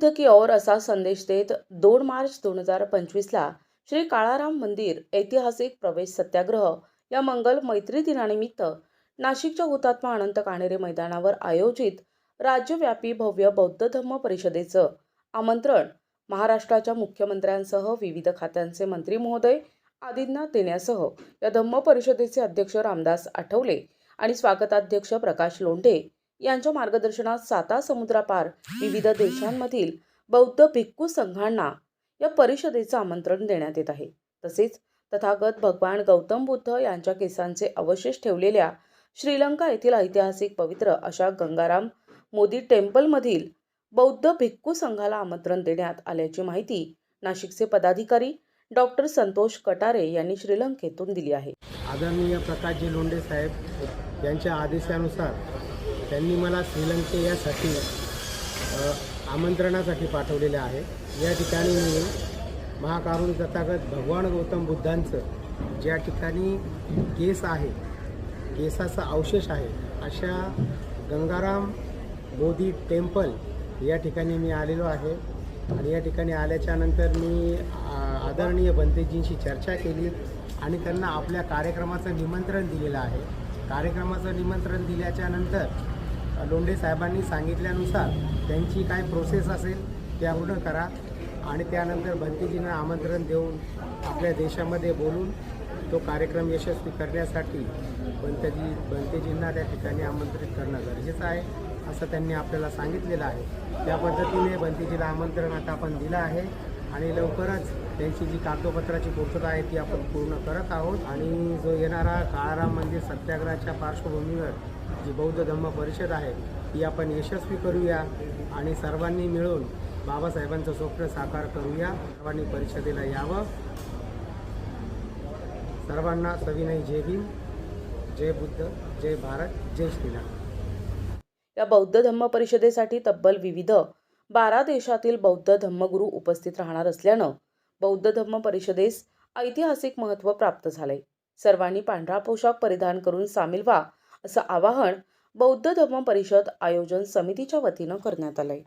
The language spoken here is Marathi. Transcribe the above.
बुद्ध की ओर असा संदेश देत दोन मार्च दोन हजार पंचवीसला श्री काळाराम मंदिर ऐतिहासिक प्रवेश सत्याग्रह या मंगल मैत्री दिनानिमित्त नाशिकच्या हुतात्मा अनंत काणेरे मैदानावर आयोजित राज्यव्यापी भव्य बौद्ध धम्म परिषदेचं आमंत्रण महाराष्ट्राच्या मुख्यमंत्र्यांसह विविध खात्यांचे मंत्री महोदय आदींना देण्यासह या धम्म परिषदेचे अध्यक्ष रामदास आठवले आणि स्वागताध्यक्ष प्रकाश लोंढे यांच्या मार्गदर्शनात साता समुद्रापार विविध देशांमधील बौद्ध भिक्खू संघांना या परिषदेचं आमंत्रण देण्यात येत आहे. तसेच तथागत भगवान गौतम बुद्ध यांच्या केसांचे अवशेष ठेवलेल्या श्रीलंका येथील ऐतिहासिक पवित्र अशा गंगाराम मोदी टेम्पलमधील बौद्ध भिक्खू संघाला आमंत्रण देण्यात आल्याची माहिती नाशिकचे पदाधिकारी डॉक्टर संतोष कटारे यांनी श्रीलंकेतून दिली आहे. आदरणीय प्रकाशजी लोंढे साहेब यांच्या आदेशानुसार त्यांनी मला श्रीलंके यासाठी आमंत्रणासाठी पाठवलेले आहे. या ठिकाणी मी महाकारुण तथागत भगवान गौतम बुद्धांचं ज्या ठिकाणी केस आहे केसाचा अवशेष आहे अशा गंगाराम बोधी टेम्पल या ठिकाणी मी आलेलो आहे. आणि या ठिकाणी आल्याच्यानंतर मी आ, आदरणीय बनतेजींशी चर्चा केली आणि त्यांना आपल्या कार्यक्रमाचं निमंत्रण दिलेलं आहे. कार्यक्रमाचं निमंत्रण दिल्याच्यानंतर लोंढे साहेबांनी सांगितल्यानुसार त्यांची काय प्रोसेस असेल त्या पूर्ण करा आणि त्यानंतर भंतीजींना आमंत्रण देऊन आपल्या देशामध्ये बोलून तो कार्यक्रम यशस्वी करण्यासाठी बनतेजी बनतेजींना त्या ठिकाणी आमंत्रित करणं गरजेचं आहे असं त्यांनी आपल्याला सांगितलेलं आहे. त्या पद्धतीने बनतेजीला आमंत्रण आता आपण दिलं आहे. आणि लवकरच त्यांची जी कागदोपत्राची पूर्तता आहे ती आपण पूर्ण करत आहोत. आणि जो येणारा काळाराम मंदिर सत्याग्रहाच्या पार्श्वभूमीवर जी बौद्ध धम्म परिषद आहे ती आपण यशस्वी करूया आणि सर्वांनी मिळून बाबासाहेबांचं स्वप्न साकार करूया. सर्वांनी परिषदेला यावं. सर्वांना सविनय जय भीम जय बुद्ध जय भारत जय श्रीराम. या बौद्ध धम्म परिषदेसाठी तब्बल विविध बारा देशातील बौद्ध धम्मगुरू उपस्थित राहणार असल्यानं बौद्ध धम्म परिषदेस ऐतिहासिक महत्त्व प्राप्त झालंय. सर्वांनी पांढरा पोशाख परिधान करून सामील व्हा असं आवाहन बौद्ध धम्म परिषद आयोजन समितीच्या वतीनं करण्यात आलंय.